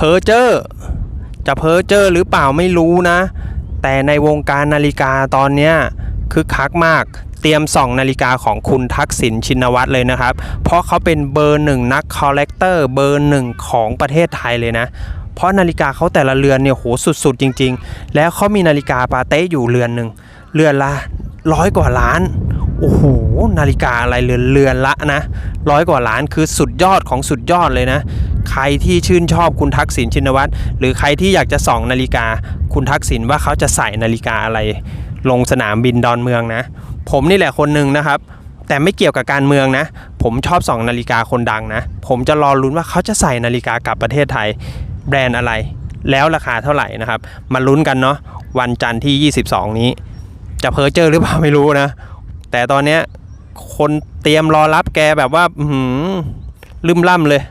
เพอเจอร์จะเพอเจอร์หรือเปล่าไม่รู้นะ แต่ในวงการนาฬิกาตอนเนี้ยคึกคักมากเตรียมส่องนาฬิกาของคุณทักษิณชินวัตรเลยนะครับ เพราะเขาเป็นเบอร์หนึ่งนักคอลเลกเตอร์เบอร์หนึ่งของประเทศไทยเลยนะ เพราะนาฬิกาเขาแต่ละเรือนเนี่ยโหสุดๆ จริง ๆ แล้วเขามีนาฬิกาปาเต้อยู่เรือนหนึ่งเรือนละร้อยกว่าล้านโอ้โหนาฬิกาอะไรเรือนเรือนละนะร้อยกว่าล้านคือสุดยอดของสุดยอดเลยนะ รที่ชื่นชอบคุณทักษิณชินวัตรหรือใครที่อยากจะส่องนาฬิกา คุณทักษิณว่าเขาจะใส่นาฬิกาอะไร ลงสนามบินดอนเมืองนะ ผมนี่แหละคนหนึ่งนะครับ แต่ไม่เกี่ยวกับการเมืองนะ ผมชอบส่องนาฬิกาคนดังนะ ผมจะรอลุ้นว่าเขาจะใส่นาฬิกากลับประเทศไทย แบรนด์อะไร แล้วราคาเท่าไหร่นะครับ มาลุ้นกันเนาะวันจันทร์ที่ 22 นี้ จะเพอเจอหรือเปล่าไม่รู้นะ แต่ตอนเนี้ยคนเตรียมรอรับแกแบบว่า หือลืมล่ำเลย